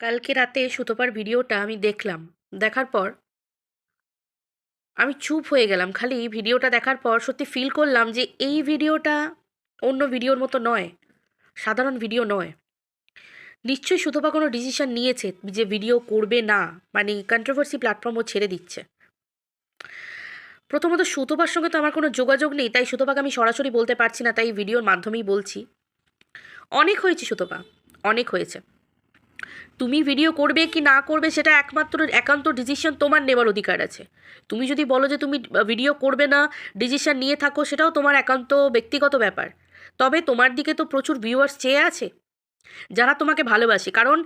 কালকে রাতে সুতপার ভিডিওটা আমি দেখলাম। দেখার পর আমি চুপ হয়ে গেলাম খালি। ভিডিওটা দেখার পর সত্যি ফিল করলাম যে এই ভিডিওটা অন্য ভিডিওর মতো নয়, সাধারণ ভিডিও নয়। নিশ্চয়ই সুতপা কোনো ডিসিশন নিয়েছে যে ভিডিও করবে না মানে কন্ট্রোভার্সি প্ল্যাটফর্মও ছেড়ে দিচ্ছে। প্রথমত সুতপার সঙ্গে তো আমার কোনো যোগাযোগ নেই, তাই সুতপাকে আমি সরাসরি বলতে পারছি না, তাই ভিডিওর মাধ্যমেই বলছি। অনেক হয়েছে সুতপা, অনেক হয়েছে। তুমি ভিডিও করবে কি না করবে সেটা একমাত্র একান্ত ডিসিশন তোমার নেবার অধিকার আছে। তুমি যদি বলো যে তুমি ভিডিও করবে না ডিসিশন নিয়ে থাকো, সেটাও তোমার একান্ত ব্যক্তিগত ব্যাপার। তবে তোমার দিকে তো প্রচুর ভিউয়ার্স চেয়ে আছে। যারা তোমাকে ভালোবাসে, কারণ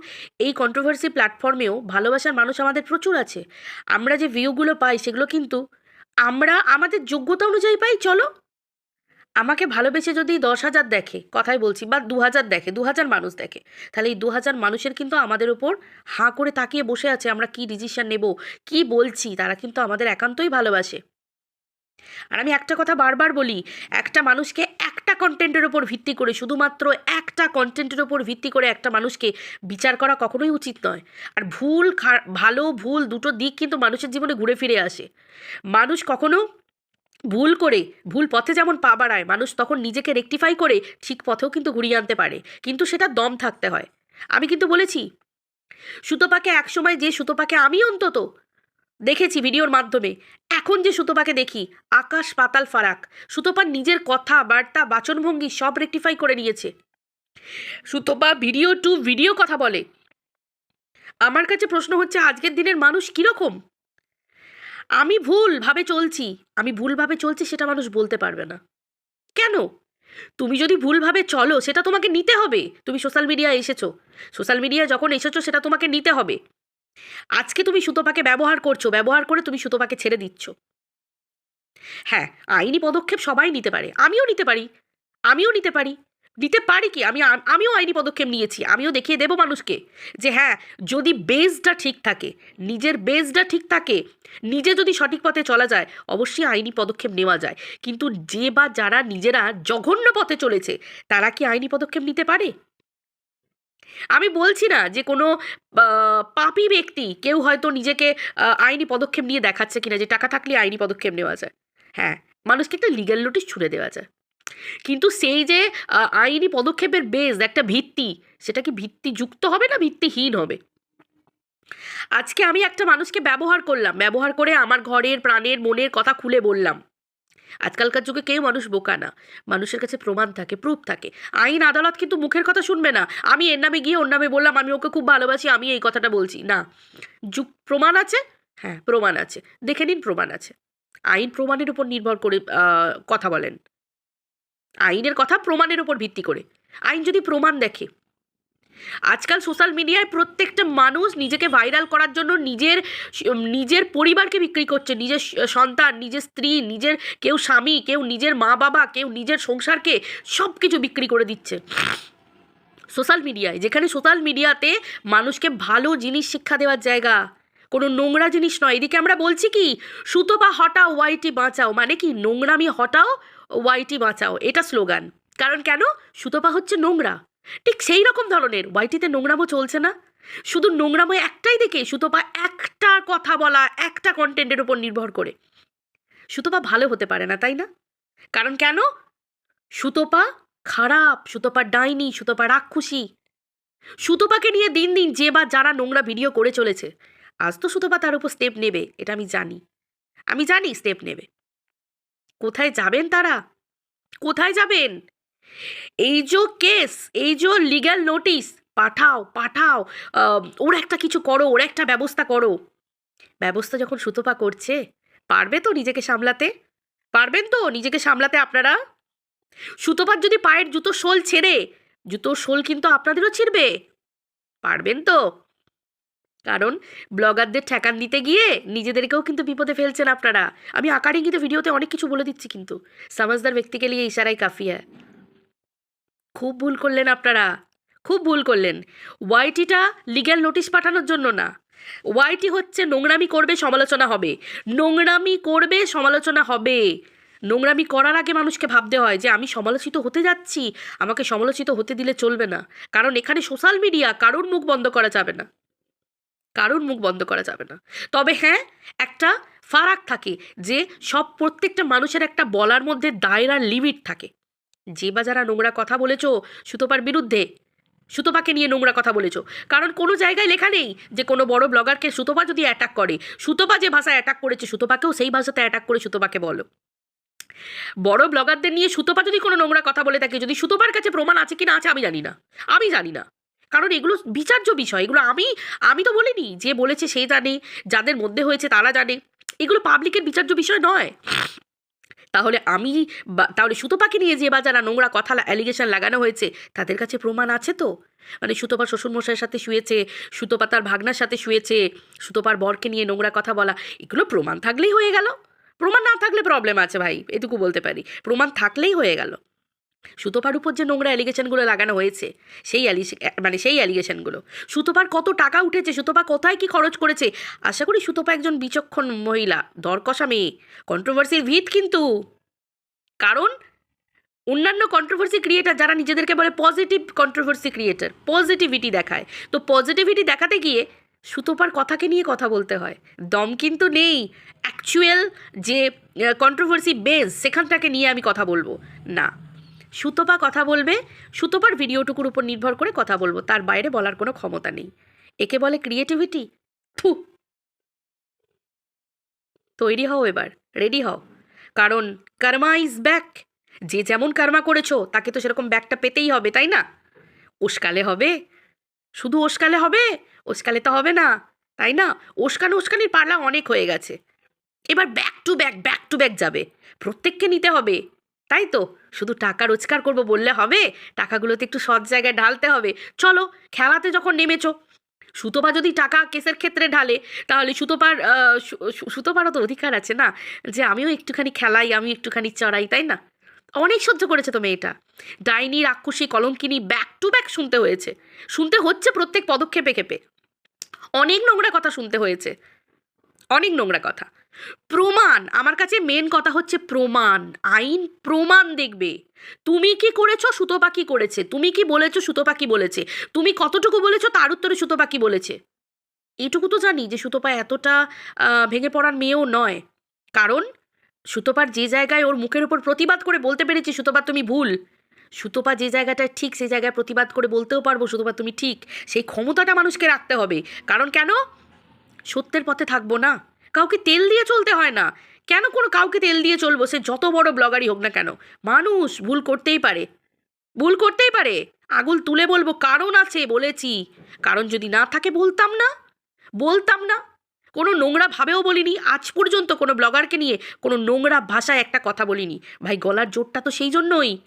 এই কন্ট্রোভার্সি প্ল্যাটফর্মেও ভালোবাসার মানুষ আমাদের প্রচুর আছে। আমরা যে ভিউগুলো পাই, সেগুলো কিন্তু আমরা, আমাদের যোগ্যতা অনুযায়ী পাই, চলো। আমাকে ভালোবেসে যদি দশ হাজার দেখে, কথাই বলছি, বা দু হাজার দেখে, দু হাজার মানুষ দেখে, তাহলে এই দু হাজার মানুষের কিন্তু আমাদের ওপর হাঁ করে তাকিয়ে বসে আছে, আমরা কি ডিসিশন নেব, কি বলছি, তারা কিন্তু আমাদের একান্তই ভালোবাসে। আর আমি একটা কথা বারবার বলি, একটা মানুষকে একটা কন্টেন্টের ওপর ভিত্তি করে, শুধুমাত্র একটা কন্টেন্টের ওপর ভিত্তি করে একটা মানুষকে বিচার করা কখনোই উচিত নয়। আর ভুল ভালো, ভুল দুটো দিক কিন্তু মানুষের জীবনে ঘুরে ফিরে আসে। মানুষ কখনো ভুল করে, ভুল পথে যেমন পা বাড়ায়, মানুষ তখন নিজেকে রেকটিফাই করে ঠিক পথেও কিন্তু ঘুরিয়ে আনতে পারে। কিন্তু সেটা দম থাকতে হয়। আমি কিন্তু বলেছি, সুতোপাকে একসময় যে সুতোপাকে আমি অন্তত দেখেছি ভিডিওর মাধ্যমে, এখন যে সুতোপাকে দেখি, আকাশ পাতাল ফারাক। সুতোপার নিজের কথা, বার্তা, বাচনভঙ্গি সব রেকটিফাই করে নিয়েছে। সুতোপা ভিডিও টু ভিডিও কথা বলে। আমার কাছে প্রশ্ন হচ্ছে, আজকের দিনের মানুষ কীরকম? আমি ভুলভাবে চলছি, আমি ভুলভাবে চলছি সেটা মানুষ বলতে পারবে না। কেন? তুমি যদি ভুলভাবে চলো, সেটা তোমাকে নিতে হবে। তুমি সোশ্যাল মিডিয়ায় এসেছ। সোশ্যাল মিডিয়ায় যখন এসেছ, সেটা তোমাকে নিতে হবে। আজকে তুমি সুতোপাকে ব্যবহার করছ, ব্যবহার করে তুমি সুতোপাকে ছেড়ে দিচ্ছ। হ্যাঁ আইনি পদক্ষেপ সবাই নিতে পারে। আমিও নিতে পারি। আমিও নিতে পারি। নিতে পারি কি? আমি আমিও আইনি পদক্ষেপ নিয়েছি, আমিও দেখিয়ে দেবো মানুষকে যে হ্যাঁ যদি বেসটা ঠিক থাকে, নিজের বেসটা ঠিক থাকে, নিজে যদি সঠিক পথে চলা যায়, অবশ্যই আইনি পদক্ষেপ নেওয়া যায়। কিন্তু যে বা যারা নিজেরা জঘন্য পথে চলেছে, তারা কি আইনি পদক্ষেপ নিতে পারে? আমি বলছি না যে কোনো পাপি ব্যক্তি কেউ হয়তো নিজেকে আইনি পদক্ষেপ নিয়ে দেখাচ্ছে কিনা যে টাকা থাকলে আইনি পদক্ষেপ নেওয়া যায়। হ্যাঁ মানুষকে একটা লিগ্যাল নোটিশ ছুড়ে দেওয়া যায়। কিন্তু সেই যে আইনি পদক্ষেপের বেস একটা ভিত্তি, সেটা কি ভিত্তিযুক্ত হবে না ভিত্তিহীন হবে? আজকে আমি একটা মানুষকে ব্যবহার করলাম, ব্যবহার করে আমার ঘরের, প্রাণের, মনের কথা খুলে বললাম। আজকালকার যুগে কেউ মানুষ বোকা না। মানুষের কাছে প্রমাণ থাকে প্রুফ থাকে। আইন আদালত কিন্তু মুখের কথা শুনবে না। আমি এর নামে গিয়ে ওর নামে বললাম, আমি ওকে খুব ভালোবাসি, আমি এই কথাটা বলছি। না। যুগ, প্রমাণ আছে? হ্যাঁ প্রমাণ আছে। দেখে নিন প্রমাণ আছে। আইন প্রমাণের উপর নির্ভর করে কথা বলেন। আইনের কথা প্রমাণের উপর ভিত্তি করে। আইন যদি প্রমাণ দেখে। আজকাল সোশ্যাল মিডিয়ায় প্রত্যেকটা মানুষ নিজেকে ভাইরাল করার জন্য নিজের নিজের পরিবারকে বিক্রি করছে। নিজের সন্তান, নিজের স্ত্রী, নিজের কেউ স্বামী, কেউ নিজের মা বাবা, কেউ নিজের সংসারকে সব কিছু বিক্রি করে দিচ্ছে। সোশ্যাল মিডিয়ায়, যেখানে সোশ্যাল মিডিয়াতে মানুষকে ভালো জিনিস শিক্ষা দেওয়ার জায়গা, কোনো নোংরা জিনিস নয়। এদিকে আমরা বলছি কি সুতোপা হটাও, ওয়াইটি বাঁচাও। মানে কি, নোংরামি হটাও ওয়াইটি বাঁচাও, এটা স্লোগান। কারণ কেন? সুতোপা হচ্ছে নোংরা। ঠিক সেই রকম ধরনের ওয়াইটিতে নোংরামো চলছে না। শুধু নোংরামো একটাই দেখে সুতোপা একটা কথা বলা, একটা কন্টেন্টের উপর নির্ভর করে। সুতোপা ভালো হতে পারে না, তাই না? কারণ কেন? সুতোপা খারাপ, সুতোপা ডাইনি, সুতোপা রাক্ষুসী। সুতোপাকে নিয়ে দিন দিন যে বা যারা নোংরা ভিডিও করে চলেছে, আজ তো সুতোপা তার উপর স্টেপ নেবে, এটা আমি জানি। আমি জানি স্টেপ নেবে। কোথায় যাবেন তারা? কোথায় যাবেন? এই যে কেস, এই যে লিগ্যাল নোটিশ পাঠাও পাঠাও ওর একটা কিছু করো, ওর একটা ব্যবস্থা করো। ব্যবস্থা যখন সুতোপা করছে, পারবে তো নিজেকে সামলাতে? পারবেন তো নিজেকে সামলাতে আপনারা? সুতোপার যদি পায়ের জুতো শোল ছেড়ে, জুতোর শোল কিন্তু আপনাদেরও ছিঁড়বে। পারবেন তো? কারণ ব্লগারদের ঠেকান দিতে গিয়ে নিজেদেরকেও কিন্তু বিপদে ফেলছেন আপনারা। আমি আকার ইঙ্গিতে ভিডিওতে অনেক কিছু বলে দিচ্ছি কিন্তু। সমাজদার ব্যক্তিকে নিয়ে ইশারাই কাফি হ্যায়। খুব ভুল করলেন আপনারা। খুব ভুল করলেন। ওয়াইটিটা লিগ্যাল নোটিশ পাঠানোর জন্য না। ওয়াইটি হচ্ছে নোংরামি করবে, সমালোচনা হবে। নোংরামি করবে, সমালোচনা হবে। নোংরামি করার আগে মানুষকে ভাবতে হয় যে, আমি সমালোচিত হতে যাচ্ছি। আমাকে সমালোচিত হতে দিলে চলবে না। কারণ এখানে সোশ্যাল মিডিয়া কারোর মুখ বন্ধ করা যাবে না। কারোর মুখ বন্ধ করা যাবে না। তবে হ্যাঁ একটা ফারাক থাকে যে সব প্রত্যেকটা মানুষের একটা বলার মধ্যে দায়রার লিমিট থাকে। যে বা যারা নোংরা কথা বলেছ, সুতোপার বিরুদ্ধে, সুতোপাকে নিয়ে নোংরা কথা বলেছ, কারণ কোনো জায়গায় লেখা নেই যে কোনো বড় ব্লগারকে সুতোপা যদি অ্যাটাক করে, সুতোপা যে ভাষায় অ্যাটাক করেছে, সুতোপাকেও সেই ভাষাতে অ্যাটাক করে সুতোপাকে বলো। বড় ব্লগারদের নিয়ে সুতোপা যদি কোনো নোংরা কথা বলে থাকে, যদি সুতোপার কাছে প্রমাণ আছে কি না আছে, আমি জানি না। আমি জানি না। কারণ এগুলো বিচার্য বিষয়, এগুলো আমি আমি তো বলিনি যে বলেছে সে জানে, যাদের মধ্যে হয়েছে তারা জানে। এগুলো পাবলিকের বিচার্য বিষয় নয়। তাহলে আমি তাহলে সুতোপাকে নিয়ে যে বা যারা নোংরা কথা অ্যালিগেশন লাগানো হয়েছে, তাদের কাছে প্রমাণ আছে তো? মানে সুতোপা শ্বশুরমশাইয়ের সাথে শুয়েছে, সুতোপা তার ভাগনার সাথে শুয়েছে, সুতোপার বরকে নিয়ে নোংরা কথা বলা, এগুলো প্রমাণ থাকলেই হয়ে গেল। প্রমাণ না থাকলে প্রবলেম আছে ভাই, এটুকু বলতে পারি। প্রমাণ থাকলেই হয়ে গেল। সুতোপার উপর যে নোংরা অ্যালিগেশনগুলো লাগানো হয়েছে, সেই অ্যালি মানে সেই অ্যালিগেশনগুলো সুতোপার কত টাকা উঠেছে, সুতোপা কোথায় কি খরচ করেছে? আশা করি সুতোপা একজন বিচক্ষণ মহিলা, দরকষা মেয়ে কন্ট্রোভার্সির ভিত কিন্তু। কারণ, অন্যান্য কন্ট্রোভার্সি ক্রিয়েটার যারা নিজেদেরকে বলে পজিটিভ কন্ট্রোভার্সি ক্রিয়েটার পজিটিভিটি দেখায়। তো পজিটিভিটি দেখাতে গিয়ে সুতোপার কথাকে নিয়ে কথা বলতে হয়। দম কিন্তু নেই। অ্যাকচুয়াল যে কন্ট্রোভার্সি বেস সেখানটাকে নিয়ে আমি কথা বলব। না। সুতোপা কথা বলবে, সুতোপার ভিডিওটুকুর উপর নির্ভর করে কথা বলব, তার বাইরে বলার কোনো ক্ষমতা নেই। একে বলে ক্রিয়েটিভিটি থু। তৈরি হও এবার রেডি হও। কারণ কার্মা ইজ ব্যাক যে যেমন কার্মা করেছ, তাকে তো সেরকম ব্যাকটা পেতেই হবে, তাই না? ওসকালে হবে। শুধু ওসকালে হবে? ওসকালে তো হবে না, তাই না? ওসকানো ওসকানির পালা অনেক হয়ে গেছে। এবার back to back back to back যাবে। প্রত্যেককে নিতে হবে। তাই তো? শুধু টাকা রোজগার করব বললে হবে? টাকাগুলোতে একটু সৎ জায়গায় ঢালতে হবে। চলো, খেলাতে যখন নেমেছো, সুতোপা যদি টাকা কেসের ক্ষেত্রে ঢালে, তাহলে সুতোপার সুতোপারও তো অধিকার আছে না? যে আমিও একটুখানি খেলাই আমি একটুখানি চড়াই, তাই না? অনেক সহ্য করেছে তো মেয়েটা। ডাইনি, রাক্ষসী, কলঙ্কিনী ব্যাক টু ব্যাক শুনতে হয়েছে। শুনতে হচ্ছে প্রত্যেক পদক্ষেপে ক্ষেপে অনেক নোংরা কথা শুনতে হয়েছে। অনেক নোংরা কথা। প্রমাণ, আমার কাছে মেন কথা হচ্ছে প্রমাণ, আইন প্রমাণ দেখবে। তুমি কি করেছ? সুতোপা কি করেছে। তুমি কি বলেছ? সুতোপা কি বলেছে। তুমি কতটুকু বলেছ? তার উত্তরে সুতো পাখি বলেছে। এইটুকু তো জানি যে সুতোপা এতটা ভেঙে পড়ার মেয়েও নয়। কারণ, সুতোপার যে জায়গায় ওর মুখের উপর প্রতিবাদ করে বলতে পেরেছি, সুতোপা তুমি ভুল। সুতোপা যে জায়গাটায় ঠিক, সেই জায়গায় প্রতিবাদ করে বলতেও পারব সুতোপা তুমি ঠিক। সেই ক্ষমতাটা মানুষকে রাখতে হবে। কারণ কেন? সত্যের পথে থাকব না। কাউকে তেল দিয়ে চলতে হয় না। কেন কোনো কাউকে তেল দিয়ে চলবো? সে যত বড় ব্লগারই হোক না কেন। মানুষ ভুল করতেই পারে। ভুল করতেই পারে। আগুল তুলে বলব, কারণ আছে বলেছি। কারণ যদি না থাকে বলতাম না। বলতাম না। কোনো নোংরা ভাবেও বলিনি। আজ পর্যন্ত কোনো ব্লগারকে নিয়ে কোনো নোংরা ভাষায় একটা কথা বলিনি। ভাই, গলার জোরটা তো সেই জন্যই।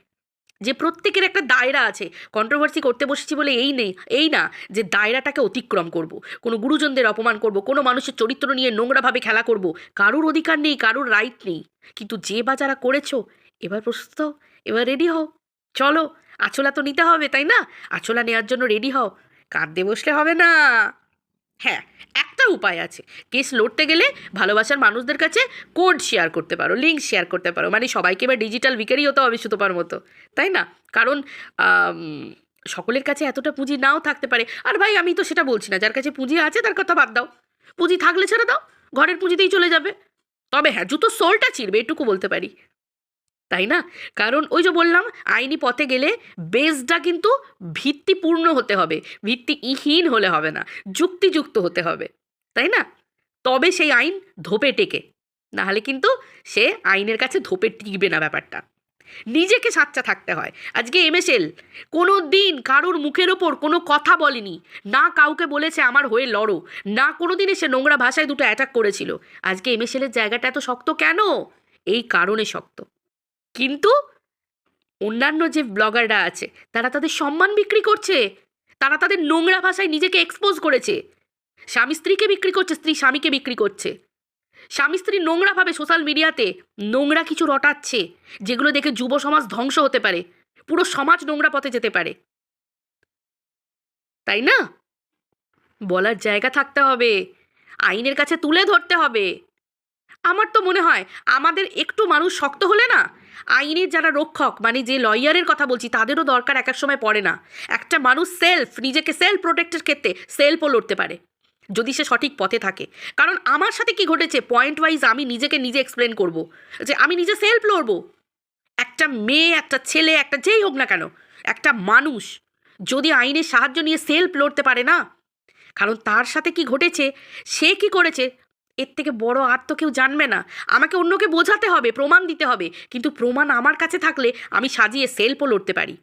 যে প্রত্যেকের একটা দায়রা আছে। কন্ট্রোভার্সি করতে বসেছি বলে এই নেই, এই না যে দায়রাটাকে অতিক্রম করব। কোনো গুরুজনদের অপমান করব, কোনো মানুষের চরিত্র নিয়ে নোংরাভাবে খেলা করব। কারুর অধিকার নেই, কারুর রাইট নেই। কিন্তু যে বা যারা করেছ, এবার প্রস্তুত এবার রেডি হও। চলো আছোলা তো নিতে হবে, তাই না? আছোলা নেওয়ার জন্য রেডি হও। কাঁদতে বসলে হবে না। হ্যাঁ একটা উপায় আছে। কেস লড়তে গেলে ভালোবাসার মানুষদের কাছে কোড শেয়ার করতে পারো লিঙ্ক শেয়ার করতে পারো। মানে সবাইকে এবার ডিজিটাল ভিকারি হতে হবে সুতোপার মতো, তাই না? কারণ সকলের কাছে এতটা পুঁজি নাও থাকতে পারে। আর ভাই, আমি তো সেটা বলছি না, যার কাছে পুঁজি আছে তার কথা বাদ দাও। পুঁজি থাকলে ছেড়ে দাও, ঘরের পুঁজিতেই চলে যাবে। তবে হ্যাঁ জুতো সোলটা চিরবে, এটুকু বলতে পারি। তাই না? কারণ ওই যে বললাম, আইনি পথে গেলে বেসটা কিন্তু ভিত্তিপূর্ণ হতে হবে, ভিত্তিহীন হলে হবে না, যুক্তিযুক্ত হতে হবে, তাই না? তবে সেই আইন ধোপে টেকে, নাহলে কিন্তু সে আইনের কাছে ধোপে টিকবে না ব্যাপারটা। নিজেকে সাচ্চা থাকতে হয়। আজকে এমএসএল কোনো দিন কারোর মুখের ওপর কোনো কথা বলেনি, না কাউকে বলেছে আমার হয়ে লড়ো, না কোনো দিন এসে নোংরা ভাষায় দুটো অ্যাটাক করেছিল। আজকে এম এমএসএলের জায়গাটা এত শক্ত কেন? এই কারণে শক্ত। কিন্তু অন্যান্য যে ব্লগাররা আছে, তারা তাদের সম্মান বিক্রি করছে। তারা তাদের নোংরা ভাষায় নিজেকে এক্সপোজ করেছে। স্বামী স্ত্রীকে বিক্রি করছে, স্ত্রী স্বামীকে বিক্রি করছে। স্বামী স্ত্রী নোংরাভাবে সোশ্যাল মিডিয়াতে নোংরা কিছু রটাচ্ছে, যেগুলো দেখে যুব সমাজ ধ্বংস হতে পারে, পুরো সমাজ নোংরা পথে যেতে পারে। তাই না? বলার জায়গা থাকতে হবে, আইনের কাছে তুলে ধরতে হবে। আমার তো মনে হয়, আমাদের একটু মানুষ শক্ত হলে না আইনের যারা রক্ষক মানে যে লয়ারের কথা বলছি, তাদেরও দরকার এক এক সময় পড়ে না। একটা মানুষ সেলফ নিজেকে সেলফ প্রোটেক্টের ক্ষেত্রে সেলফও লড়তে পারে, যদি সে সঠিক পথে থাকে। কারণ আমার সাথে কি ঘটেছে? পয়েন্ট ওয়াইজ আমি নিজেকে নিজে এক্সপ্লেন করব, যে আমি নিজে সেলফ লড়বো। একটা মেয়ে, একটা ছেলে, একটা যেই হোক না কেন, একটা মানুষ যদি আইনের সাহায্য নিয়ে সেলফ লড়তে পারে না, কারণ তার সাথে কি ঘটেছে? সে কি করেছে? এর থেকে বড় আর তো কেউ জানবে না। আমাকে অন্যকে বোঝাতে হবে, প্রমাণ দিতে হবে। কিন্তু প্রমাণ আমার কাছে থাকলে আমি সাজিয়ে সেলফও লড়তে পারি।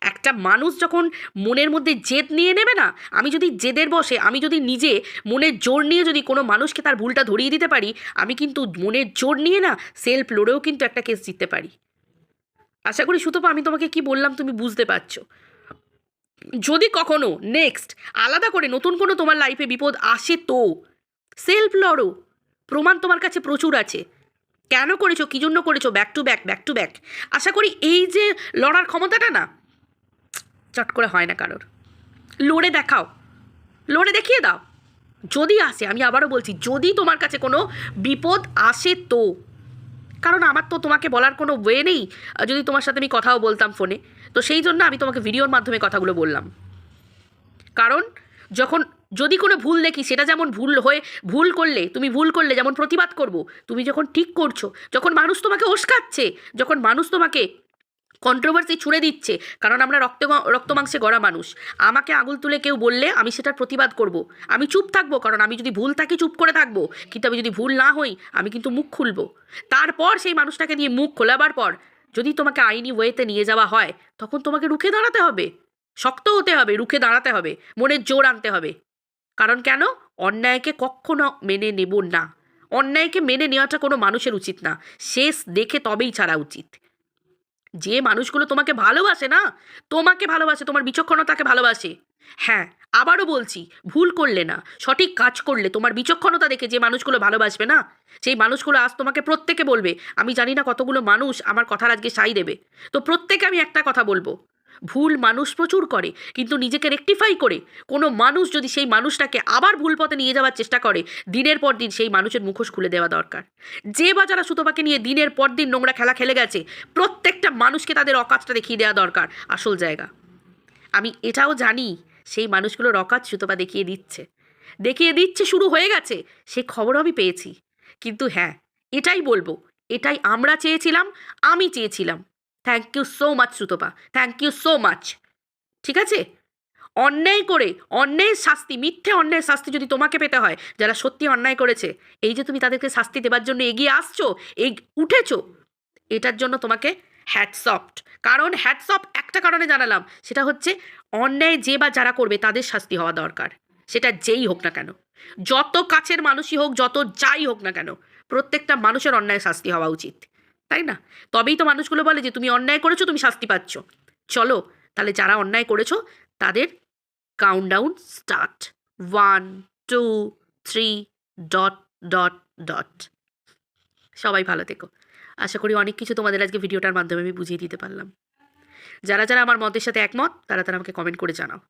একটা মানুষ যখন মনের মধ্যে জেদ নিয়ে নেবে না, আমি যদি জেদের বসে, আমি যদি নিজে মনের জোর নিয়ে যদি কোনো মানুষকে তার ভুলটা ধরিয়ে দিতে পারি, আমি কিন্তু মনের জোর নিয়ে না সেলফ লড়েও কিন্তু একটা কেস জিততে পারি। আশা করি সুতপা, আমি তোমাকে কি বললাম তুমি বুঝতে পারছ। যদি কখনো নেক্সট আলাদা করে নতুন কোনো তোমার লাইফে বিপদ আসে তো সেলফ লড়ো। প্রমাণ তোমার কাছে প্রচুর আছে। কেন করেছ? কী জন্য করেছ? Back to back back to back আশা করি এই যে লড়ার ক্ষমতাটা না, চট করে হয় না কারোর। লড়ে দেখাও। লড়ে দেখিয়ে দাও। যদি আসে, আমি আবারও বলছি, যদি তোমার কাছে কোনো বিপদ আসে তো। কারণ আমার তো তোমাকে বলার কোনো ওয়ে নেই। যদি তোমার সাথে আমি কথাও বলতাম ফোনে, তো সেই জন্য আমি তোমাকে ভিডিওর মাধ্যমে কথাগুলো বললাম। কারণ যখন যদি কোনো ভুল দেখি, সেটা যেমন ভুল হয়ে, ভুল করলে, তুমি ভুল করলে, যেমন প্রতিবাদ করব, তুমি যখন ঠিক করছ, যখন মানুষ তোমাকে ওস্কাচ্ছে যখন মানুষ তোমাকে কন্ট্রোভার্সি ছুড়ে দিচ্ছে, কারণ আমরা রক্ত রক্ত মাংসে গড়া মানুষ, আমাকে আঙুল তুলে কেউ বললে আমি সেটার প্রতিবাদ করব। আমি চুপ থাকব, কারণ আমি যদি ভুল থাকি, চুপ করে থাকব, কিন্তু আমি যদি ভুল না হই, আমি কিন্তু মুখ খুলবো। তারপর সেই মানুষটাকে নিয়ে মুখ খোলাবার পর, যদি তোমাকে আইনি ওয়েতে নিয়ে যাওয়া হয়, তখন তোমাকে রুখে দাঁড়াতে হবে। শক্ত হতে হবে, রুখে দাঁড়াতে হবে, মনের জোর আনতে হবে। কারণ কেন? অন্যায়কে কখনো মেনে নেব না। অন্যায়কে মেনে নেওয়াটা কোনো মানুষের উচিত না। শেষ দেখে তবেই ছাড়া উচিত। যে মানুষগুলো তোমাকে ভালোবাসে না? তোমাকে ভালোবাসে, তোমার বিচক্ষণতাকে ভালোবাসে। হ্যাঁ আবারও বলছি, ভুল করলে না, সঠিক কাজ করলে তোমার বিচক্ষণতা দেখে যে মানুষগুলো ভালোবাসবে না, সেই মানুষগুলো আজ তোমাকে প্রত্যেকে বলবে, আমি জানি না কতগুলো মানুষ আমার কথার আজকে সাই দেবে। তো প্রত্যেকে আমি একটা কথা বলব ভুল মানুষ প্রচুর করে, কিন্তু নিজেকে রেকটিফাই করে। কোনো মানুষ যদি সেই মানুষটাকে আবার ভুল পথে নিয়ে যাওয়ার চেষ্টা করে, দিনের পর দিন সেই মানুষের মুখোশ খুলে দেওয়া দরকার। যে বা যারা সুতোপাকে নিয়ে দিনের পর দিন নোংরা খেলা খেলে গেছে, প্রত্যেকটা মানুষকে তাদের অকাজটা দেখিয়ে দেওয়া দরকার, আসল জায়গা। আমি এটাও জানি, সেই মানুষগুলোর অকাজ সুতোপা দেখিয়ে দিচ্ছে। দেখিয়ে দিচ্ছে শুরু হয়ে গেছে, সে খবরও আমি পেয়েছি। কিন্তু হ্যাঁ এটাই বলব, এটাই আমরা চেয়েছিলাম, আমি চেয়েছিলাম। Thank you so much Sutapa thank you so much ঠিক আছে? অন্যায় করে, অন্যায়ের শাস্তি, মিথ্যে অন্যায়ের শাস্তি যদি তোমাকে পেতে হয়, যারা সত্যি অন্যায় করেছে, এই যে তুমি তাদেরকে শাস্তি দেবার জন্য এগিয়ে আসছো এই উঠেছো, এটার জন্য তোমাকে হ্যাটসফট কারণ হ্যাটসফট একটা কারণে জানালাম, সেটা হচ্ছে অন্যায় যে বা যারা করবে তাদের শাস্তি হওয়া দরকার। সেটা যেই হোক না কেন। যত কাছের মানুষই হোক, যত যাই হোক না কেন, প্রত্যেকটা মানুষের অন্যায় শাস্তি হওয়া উচিত। তাই না? তবেই তো মানুষগুলো বলে যে, তুমি অন্যায় করেছ, তুমি শাস্তি পাচ্ছ। চলো, তাহলে যারা অন্যায় করেছ, তাদের countdown start one two three dot dot dot সবাই ভালো থেকো। আশা করি অনেক কিছু তোমাদের আজকে ভিডিওটার মাধ্যমে আমি বুঝিয়ে দিতে পারলাম। যারা যারা আমার মতের সাথে একমত, তারা তারা আমাকে কমেন্ট করে জানাও।